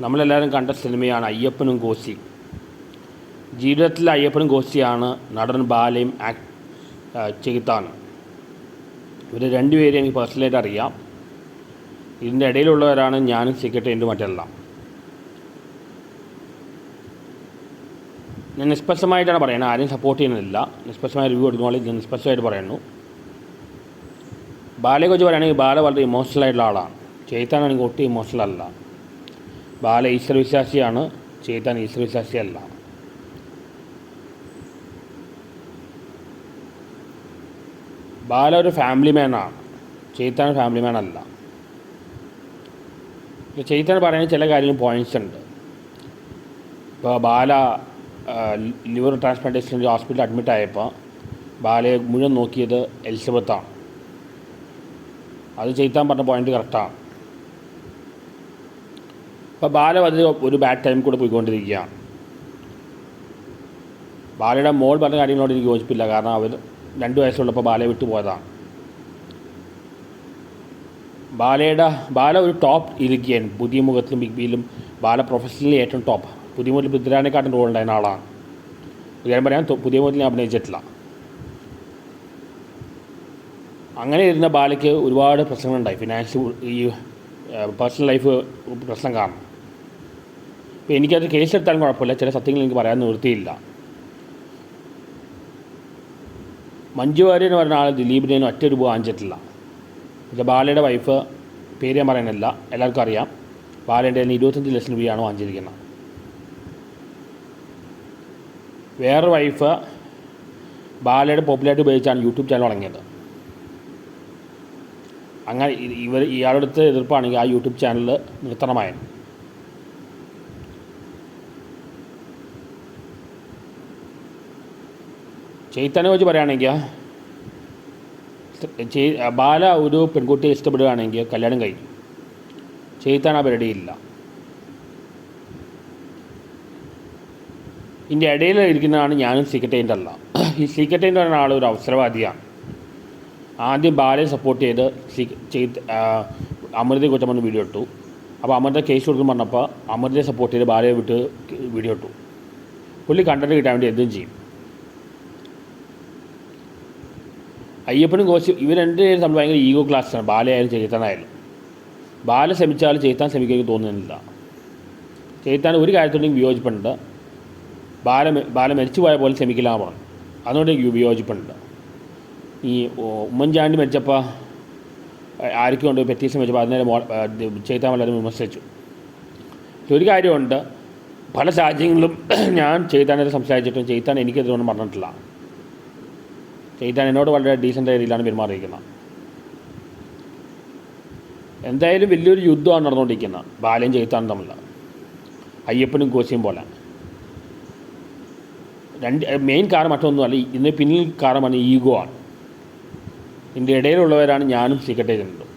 നമ്മളെല്ലാവരും കണ്ട സിനിമയാണ് അയ്യപ്പനും ഗോസി ജീവിതത്തിൽ അയ്യപ്പനും ഗോസിയാണ് നടൻ ബാലയും ആക്ട് ചെയ്താണ് ഇവർ രണ്ടുപേരും എനിക്ക് പേഴ്സണലായിട്ട് അറിയാം ഇതിന്റെ ഇടയിലുള്ളവരാണ് ഞാനും സെക്രട്ടറിയും മറ്റെല്ലാം. ഞാൻ നിഷ്പക്ഷമായിട്ടാണ് പറയുന്നത്. ആരെയും സപ്പോർട്ട് ചെയ്യുന്നില്ല. നിഷ്പക്ഷമായ റിവ്യൂ എടുക്കുമ്പോൾ ഞാൻ നിഷ്പക്ഷമായിട്ട് പറയുന്നു. ബാലയെക്കുറിച്ച് പറയുകയാണെങ്കിൽ ബാല വളരെ ഇമോഷണൽ ആയിട്ടുള്ള ആളാണ്. ചെയ്ത്താനാണെങ്കിൽ ഒട്ടും ഇമോഷണൽ അല്ല. ബാല ഈശ്വരവിശ്വാസിയാണ് വിശ്വാസിയാണ് ഈശ്വരവിശ്വാസിയല്ല. ബാല ഒരു ഫാമിലി മാനാണ് ചേത്താൻ ഫാമിലി മാൻ അല്ല. ചേത്താൻ പറയുന്ന ചില കാര്യങ്ങൾ പോയിന്റ്സ് ഉണ്ട്. ഇപ്പോൾ ബാല ലിവർ ട്രാൻസ്പ്ലാന്റേഷൻ ഹോസ്പിറ്റലിൽ അഡ്മിറ്റ് ആയപ്പോൾ ബാലയെ മുഴുവൻ നോക്കിയത് എലിസബത്താണ്. അത് ചേത്താൻ പറഞ്ഞ പോയിന്റ് കറക്റ്റാണ് അപ്പോൾ ബാല അത് ഒരു ബാഡ് ടൈം കൂടെ പോയിക്കൊണ്ടിരിക്കുകയാണ് ബാലയുടെ മോൾ പറഞ്ഞ കാര്യങ്ങളോട് എനിക്ക് യോജിപ്പില്ല. കാരണം അവർ രണ്ട് വയസ്സുള്ളപ്പോൾ ബാലയെ വിട്ടു പോയതാണ് ബാലയുടെ ബാല ഒരു ടോപ്പ് ഇരിക്കുകയാണ്. പുതിയ മുഖത്തിലും ബിഗ് ബിയിലും ബാല പ്രൊഫഷണലി ഏറ്റവും ടോപ്പ് പുതിയ മുതൽ പൃഥ്വിരാജിനെക്കാട്ടും റോൾ ഉണ്ടായിരുന്ന ആളാണ് ഞാൻ പറയാൻ പുതിയ മുതൽ ഞാൻ അഭിനയിച്ചിട്ടില്ല. അങ്ങനെ ഇരുന്ന ബാലയ്ക്ക് ഒരുപാട് പ്രശ്നങ്ങളുണ്ടായി. ഫിനാൻഷ്യൽ ഈ പേഴ്സണൽ ലൈഫ് പ്രശ്നം കാരണം. ഇപ്പോൾ എനിക്കത് കേസെടുത്താലും കുഴപ്പമില്ല. ചില സത്യങ്ങൾ എനിക്ക് പറയാൻ നിവൃത്തിയില്ല. മഞ്ജു വാര്യർ എന്ന് പറഞ്ഞ ആൾ ദിലീപിനെ ഒറ്റ രൂപ വാങ്ങിച്ചിട്ടില്ല. പക്ഷേ ബാലയുടെ വൈഫ് പേര് ഞാൻ പറയുന്നില്ല. എല്ലാവർക്കും അറിയാം. ബാലയുടെ ഇരുപത്തഞ്ച് ലക്ഷം രൂപയാണ് വാങ്ങിച്ചിരിക്കുന്നത്. വേറൊരു വൈഫ് ബാലയുടെ പോപ്പുലാരിറ്റി ഉപയോഗിച്ചാണ് യൂട്യൂബ് ചാനൽ തുടങ്ങിയത്. അങ്ങനെ ഇവർ ഇയാളുടെ അടുത്ത് എതിർപ്പാണെങ്കിൽ ആ യൂട്യൂബ് ചാനൽ നിർത്തണമായിരുന്നു. ചെയ്ത്താനെ വെച്ച് പറയുകയാണെങ്കിൽ ബാല ഒരു പെൺകുട്ടിയെ ഇഷ്ടപ്പെടുകയാണെങ്കിൽ കല്യാണം കഴിക്കും ചെയ്ത്താൻ ആ പരിപാടിയില്ല ഇതിന്റെ ഇടയിൽ ഇരിക്കുന്നതാണ് ഞാനും സീക്രട്ടേന്റെ അല്ല. ഈ സീക്രട്ടേന്റെ പറഞ്ഞ ആൾ ഒരു അവസരവാദിയാണ്. ആദ്യം ബാലയെ സപ്പോർട്ട് ചെയ്ത് ചെയ്ത് അമൃതയെ കുറിച്ച് പറഞ്ഞ് വീഡിയോ ഇട്ടു. അപ്പോൾ അമൃത കേസ് കൊടുക്കും പറഞ്ഞപ്പോൾ അമൃതയെ സപ്പോർട്ട് ചെയ്ത് ബാലയെ വിട്ട് വീഡിയോ ഇട്ടു. പുള്ളി കണ്ടന്റ് കിട്ടാൻ വേണ്ടി എന്തും ചെയ്യും. അയ്യപ്പനും കോശി ഇവർ രണ്ടുപേരും തമ്മിൽ ഭയങ്കര ഈഗോ ക്ലാസ്സാണ് ബാലയായാലും ചേത്താനായാലും. ബാല ശ്രമിച്ചാലും ചേത്താൻ ശ്രമിക്കുക തോന്നുന്നില്ല. ചേത്താൻ ഒരു കാര്യത്തോടെയും വിയോജിപ്പുണ്ട്. ബാല ബാല മരിച്ചു പോയ പോലെ പറഞ്ഞു അതുകൊണ്ട് വിയോജിപ്പുണ്ട്. ഈ ഉമ്മൻചാണ്ടി മരിച്ചപ്പോൾ ആർക്കും കൊണ്ട് പെറ്റീഷൻ വെച്ചപ്പോൾ അതിനെ ചേത്താൻ വളരെ വിമർശിച്ചു. ഒരു കാര്യമുണ്ട്. പല സാഹചര്യങ്ങളിലും ഞാൻ ചെയ്താനെ സംസാരിച്ചിട്ടും ചേത്താൻ എനിക്കെതിരൊന്നും പറഞ്ഞിട്ടില്ല. ചെയ്താൻ എന്നോട് വളരെ ഡീസന്റ് രീതിയിലാണ് പെരുമാറിയിരിക്കുന്നത്. എന്തായാലും വലിയൊരു യുദ്ധമാണ് നടന്നുകൊണ്ടിരിക്കുന്നത്. ബാലയും ചെയ്ത്താനും തമ്മിൽ. അയ്യപ്പനും കോശിയും പോലെ. രണ്ട് മെയിൻ കാരണം മറ്റൊന്നുമല്ല ഇന്ന് പിന്നിൽ കാരണമാണ് ഈഗോ ആണ്. ഇതിന്റെ ഇടയിലുള്ളവരാണ് ഞാനും സീക്രട്ടേജന്റും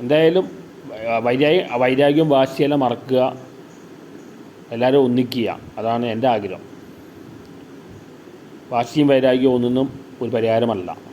എന്തായാലും വൈരാഗ്യം വൈരാഗ്യം വാശിയെല്ലാം മറക്കുക. എല്ലാവരും ഒന്നിക്കുക. അതാണ് എന്റെ ആഗ്രഹം. വാശിയും വൈരാഗ്യവും ഒന്നും ഒരു പരിഹാരമല്ല.